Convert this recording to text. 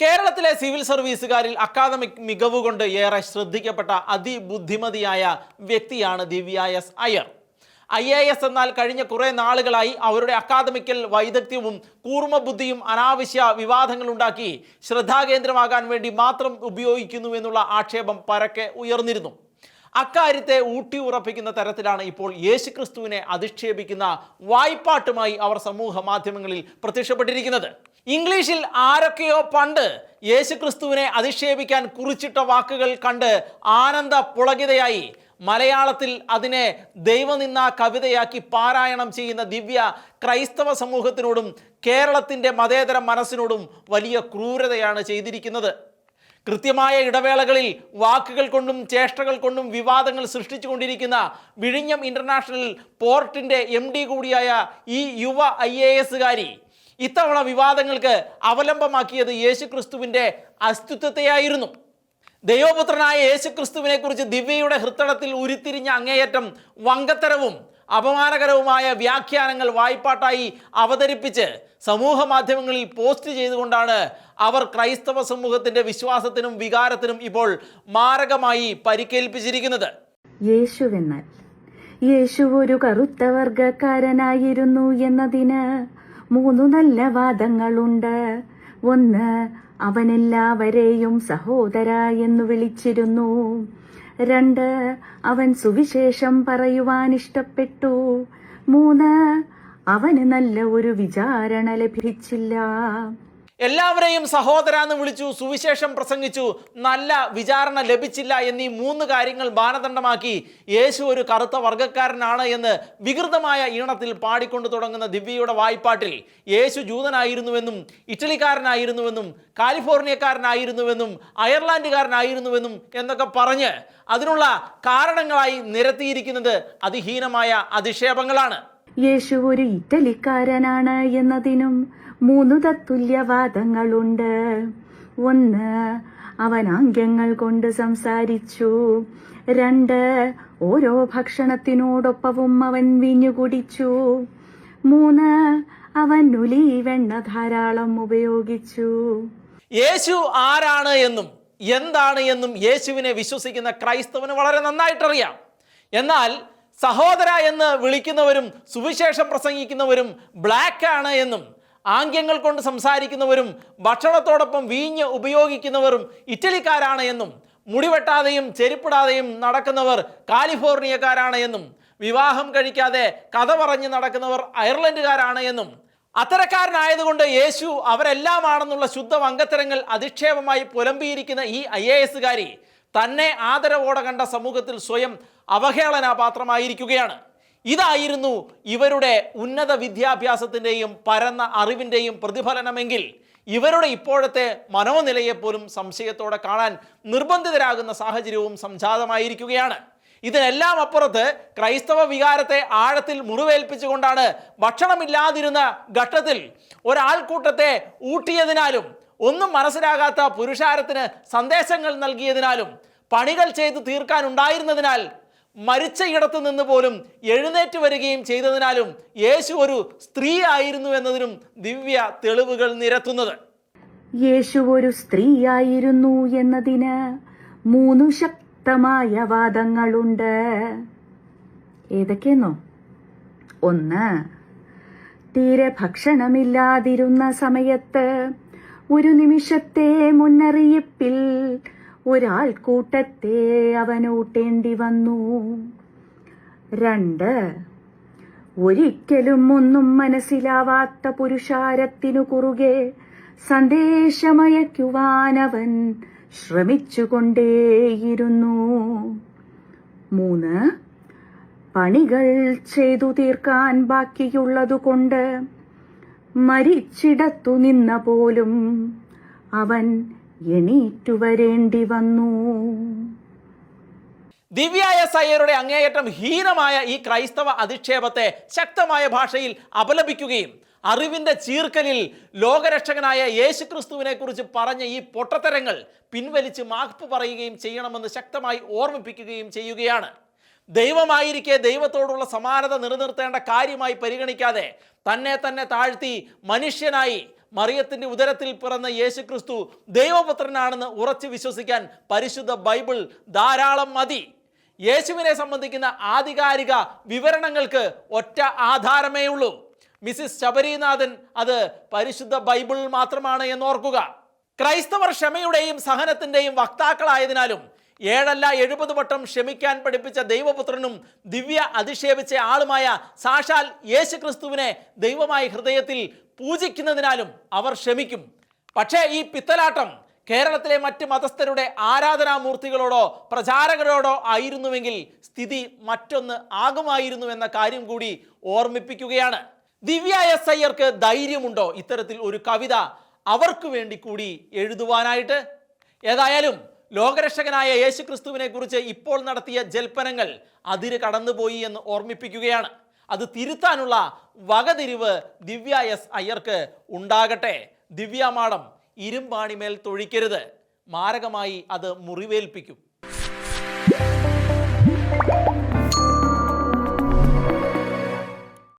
കേരളത്തിലെ civil സർവീസുകാരിൽ academic മികവ് കൊണ്ട് ഏറെ ശ്രദ്ധിക്കപ്പെട്ട അതിബുദ്ധിമതിയായ വ്യക്തിയാണ് Divya S Iyer. I A S എന്നാൽ കഴിഞ്ഞ കുറേ നാളുകളായി അവരുടെ അക്കാദമിക്കൽ വൈദഗ്ധ്യവും കൂർമ്മബുദ്ധിയും അനാവശ്യ വിവാദങ്ങൾ ഉണ്ടാക്കി ശ്രദ്ധാകേന്ദ്രമാകാൻ വേണ്ടി മാത്രം ഉപയോഗിക്കുന്നു എന്നുള്ള ആക്ഷേപം പരക്കെ ഉയർന്നിരുന്നു. അക്കാര്യത്തെ ഊട്ടി ഉറപ്പിക്കുന്ന തരത്തിലാണ് ഇപ്പോൾ യേശുക്രിസ്തുവിനെ അധിക്ഷേപിക്കുന്ന വായ്പാട്ടുമായി അവർ സമൂഹ മാധ്യമങ്ങളിൽ പ്രത്യക്ഷപ്പെട്ടിരിക്കുന്നത്. ഇംഗ്ലീഷിൽ ആരൊക്കെയോ പണ്ട് യേശുക്രിസ്തുവിനെ അധിക്ഷേപിക്കാൻ കുറിച്ചിട്ട വാക്കുകൾ കണ്ട് ആനന്ദ പുളകിതയായി. മലയാളത്തിൽ അതിനെ ദൈവനിന്ന കവിതയാക്കി പാരായണം ചെയ്യുന്ന ദിവ്യ ക്രൈസ്തവ സമൂഹത്തിനോടും കേരളത്തിന്റെ മതേതര മനസ്സിനോടും വലിയ ക്രൂരതയാണ് ചെയ്തിരിക്കുന്നത്. കൃത്യമായ ഇടവേളകളിൽ വാക്കുകൾ കൊണ്ടും ചേഷ്ടകൾ കൊണ്ടും വിവാദങ്ങൾ സൃഷ്ടിച്ചുകൊണ്ടിരിക്കുന്ന വിഴിഞ്ഞം ഇന്റർനാഷണൽ പോർട്ടിന്റെ എം ഡി കൂടിയായ ഈ യുവ ഐ എ എസുകാരി ഇത്തവണ വിവാദങ്ങൾക്ക് അവലംബമാക്കിയത് യേശുക്രിസ്തുവിന്റെ അസ്തിത്വത്തെയായിരുന്നു. ദൈവപുത്രനായ യേശുക്രിസ്തുവിനെക്കുറിച്ച് ദിവ്യയുടെ ഹൃത്തടത്തിൽ ഉരുത്തിരിഞ്ഞ അങ്ങേയറ്റം വങ്കത്തരവും അപമാനകരവുമായ വ്യാഖ്യാനങ്ങൾ വായ്പാട്ടായി അവതരിപ്പിച്ച് സമൂഹ മാധ്യമങ്ങളിൽ പോസ്റ്റ് ചെയ്തുകൊണ്ടാണ് അവർ ക്രൈസ്തവ സമൂഹത്തിന്റെ വിശ്വാസത്തിനും വികാരത്തിനും ഇപ്പോൾ മാരകമായി പരിക്കേൽപ്പിച്ചിരിക്കുന്നത്. യേശുവെന്നാൽ യേശു ഒരു കറുത്ത വർഗക്കാരനായിരുന്നു എന്നതിന് മൂന്നു നല്ല വാദങ്ങളുണ്ട്. ഒന്ന് അവനെല്ലാവരെയും സഹോദര എന്ന് വിളിച്ചിരുന്നു. രണ്ട് അവൻ സുവിശേഷം പറയുവാൻ ഇഷ്ടപ്പെട്ടു മൂന്ന് അവന് നല്ല ഒരു വിചാരണ ലഭിച്ചില്ല. എല്ലാവരെയും സഹോദര എന്ന് വിളിച്ചു സുവിശേഷം പ്രസംഗിച്ചു. നല്ല വിചാരണ ലഭിച്ചില്ല എന്നീ മൂന്ന് കാര്യങ്ങൾ മാനദണ്ഡമാക്കി യേശു ഒരു കറുത്ത വർഗക്കാരനാണ് എന്ന് വികൃതമായ ഈണത്തിൽ പാടിക്കൊണ്ടു തുടങ്ങുന്ന ദിവ്യയുടെ വായ്പാട്ടിൽ യേശു ജൂതനായിരുന്നുവെന്നും ഇറ്റലിക്കാരനായിരുന്നുവെന്നും കാലിഫോർണിയക്കാരനായിരുന്നുവെന്നും അയർലാൻഡുകാരനായിരുന്നുവെന്നും എന്നൊക്കെ പറഞ്ഞ് അതിനുള്ള കാരണങ്ങളായി നിരത്തിയിരിക്കുന്നത് അതിഹീനമായ അധിക്ഷേപങ്ങളാണ്. യേശു ഒരു ഇറ്റലിക്കാരനാണ് എന്നതിനും മൂന്ന് തത്തുല്യവാദങ്ങളുണ്ട്. ഒന്ന് അവൻ ആംഗ്യങ്ങൾ കൊണ്ട് സംസാരിച്ചു. രണ്ട് ഓരോ ഭക്ഷണത്തിനോടൊപ്പവും അവൻ വീഞ്ഞു കുടിച്ചു. മൂന്ന് അവൻ ഉലി വെണ്ണ ധാരാളം ഉപയോഗിച്ചു. യേശു ആരാണ് എന്നും എന്താണ് എന്നും യേശുവിനെ വിശ്വസിക്കുന്ന ക്രൈസ്തവന് വളരെ നന്നായിട്ടറിയാം. എന്നാൽ സഹോദര എന്ന് വിളിക്കുന്നവരും സുവിശേഷം പ്രസംഗിക്കുന്നവരും ബ്ലാക്ക് ആണ് എന്നും ആംഗ്യങ്ങൾ കൊണ്ട് സംസാരിക്കുന്നവരും ഭക്ഷണത്തോടൊപ്പം വീഞ്ഞ് ഉപയോഗിക്കുന്നവരും ഇറ്റലിക്കാരാണ് എന്നും മുടിവെട്ടാതെയും ചെരുപ്പിടാതെയും നടക്കുന്നവർ കാലിഫോർണിയക്കാരാണ് എന്നും വിവാഹം കഴിക്കാതെ കഥ പറഞ്ഞ് നടക്കുന്നവർ അയർലൻഡുകാരാണ് എന്നും അത്തരക്കാരനായതുകൊണ്ട് യേശു അവരെല്ലാമാണെന്നുള്ള ശുദ്ധ വങ്കത്തരങ്ങൾ അധിക്ഷേപമായി പുലമ്പിയിരിക്കുന്ന ഈ ഐ എ എസുകാരി തന്നെ ആദരവോടെ കണ്ട സമൂഹത്തിൽ സ്വയം അവഹേളന പാത്രമായിരിക്കുകയാണ് ഇതായിരുന്നു ഇവരുടെ ഉന്നത വിദ്യാഭ്യാസത്തിന്റെയും പരന്ന അറിവിന്റെയും പ്രതിഫലനമെങ്കിൽ ഇവരുടെ ഇപ്പോഴത്തെ മനോനിലയെപ്പോലും സംശയത്തോടെ കാണാൻ നിർബന്ധിതരാകുന്ന സാഹചര്യവും സംജാതമായിരിക്കുകയാണ്. ഇതിനെല്ലാം അപ്പുറത്ത് ക്രൈസ്തവ വികാരത്തെ ആഴത്തിൽ മുറിവേൽപ്പിച്ചുകൊണ്ടാണ് ഭക്ഷണമില്ലാതിരുന്ന ഘട്ടത്തിൽ ഒരാൾക്കൂട്ടത്തെ ഊട്ടിയതിനാലും ഒന്നും മനസ്സിലാകാത്ത പുരുഷാരത്തിന് സന്ദേശങ്ങൾ നൽകിയതിനാലും പണികൾ ചെയ്തു തീർക്കാനുണ്ടായിരുന്നതിനാൽ മരിച്ച ഇടത്ത് നിന്ന് പോലും എഴുന്നേറ്റ് വരികയും ചെയ്തതിനാലും യേശു ഒരു സ്ത്രീ ആയിരുന്നു എന്നതിനും ദിവ്യ തെളിവുകൾ നിരത്തുന്നത്. യേശു ഒരു സ്ത്രീ ആയിരുന്നു എന്നതിന് മൂന്നു ശക്തമായ വാദങ്ങളുണ്ട്. ഏതൊക്കെയെന്നോ? ഒന്ന് തീരെ ഭക്ഷണമില്ലാതിരുന്ന സമയത്ത് ഒരു നിമിഷത്തെ മുന്നറിയിപ്പിൽ ഒരാൾക്കൂട്ടത്തെ അവനൂട്ടേണ്ടി വന്നു. രണ്ട് ഒരിക്കലും ഒന്നും മനസ്സിലാവാത്ത പുരുഷാരത്തിനു കുറുകെ സന്ദേശമയക്കുവാനവൻ ശ്രമിച്ചുകൊണ്ടേയിരുന്നു. മൂന്ന് പണികൾ ചെയ്തു തീർക്കാൻ ബാക്കിയുള്ളതുകൊണ്ട് മരിച്ചിടത്തു നിന്ന പോലും അവൻ എണീറ്റു വരേണ്ടി വന്നു ദിവ്യായ സയ്യരുടെ അങ്ങേയറ്റം ഹീനമായ ഈ ക്രൈസ്തവ അധിക്ഷേപത്തെ ശക്തമായ ഭാഷയിൽ അപലപിക്കുകയും അറിവിന്റെ ചീർക്കലിൽ ലോകരക്ഷകനായ യേശുക്രിസ്തുവിനെ കുറിച്ച് പറഞ്ഞ ഈ പൊട്ടത്തരങ്ങൾ പിൻവലിച്ച് മാപ്പ് പറയുകയും ചെയ്യണമെന്ന് ശക്തമായി ഓർമ്മിപ്പിക്കുകയും ചെയ്യുകയാണ്. ദൈവമായിരിക്കെ ദൈവത്തോടുള്ള സമാനത നിലനിർത്തേണ്ട കാര്യമായി പരിഗണിക്കാതെ തന്നെ തന്നെ താഴ്ത്തി മനുഷ്യനായി മറിയത്തിന്റെ ഉദരത്തിൽ പിറന്ന യേശു ക്രിസ്തു ദൈവപുത്രനാണെന്ന് ഉറച്ചു വിശ്വസിക്കാൻ പരിശുദ്ധ ബൈബിൾ ധാരാളം മതി. യേശുവിനെ സംബന്ധിക്കുന്ന ആധികാരിക വിവരണങ്ങൾക്ക് ഒറ്റ ആധാരമേ ഉള്ളൂ. മിസിസ് ശബരിനാഥൻ അത് പരിശുദ്ധ ബൈബിൾ മാത്രമാണ് എന്നോർക്കുക ക്രൈസ്തവർ ക്ഷമയുടെയും സഹനത്തിന്റെയും വക്താക്കളായതിനാലും ഏഴല്ല എഴുപത് വട്ടം ക്ഷമിക്കാൻ പഠിപ്പിച്ച ദൈവപുത്രനും ദിവ്യ അധിക്ഷേപിച്ച ആളുമായ സാക്ഷാൽ യേശു ക്രിസ്തുവിനെ ദൈവമായി ഹൃദയത്തിൽ പൂജിക്കുന്നതിനാലും അവർ ക്ഷമിക്കും. പക്ഷേ ഈ പിത്തലാട്ടം കേരളത്തിലെ മറ്റ് മതസ്ഥരുടെ ആരാധനാമൂർത്തികളോടോ പ്രചാരകരോടോ ആയിരുന്നുവെങ്കിൽ സ്ഥിതി മറ്റൊന്ന് ആകുമായിരുന്നു എന്ന കാര്യം കൂടി ഓർമ്മിപ്പിക്കുകയാണ്. ദിവ്യ എസ് അയ്യർക്ക് ധൈര്യമുണ്ടോ? ഇത്തരത്തിൽ ഒരു കവിത അവർക്ക് വേണ്ടി കൂടി എഴുതുവാനായിട്ട്? ഏതായാലും ലോകരക്ഷകനായ യേശു ക്രിസ്തുവിനെ കുറിച്ച് ഇപ്പോൾ നടത്തിയ ജൽപ്പനങ്ങൾ അതിര് കടന്നുപോയി എന്ന് ഓർമ്മിപ്പിക്കുകയാണ്. അത് തിരുത്താനുള്ള വകതിരിവ് ദിവ്യ എസ് അയ്യർക്ക് ഉണ്ടാകട്ടെ. ദിവ്യാമാടം ഇരുമ്പാണിമേൽ തൊഴിക്കരുത്. മാരകമായി അത് മുറിവേൽപ്പിക്കും.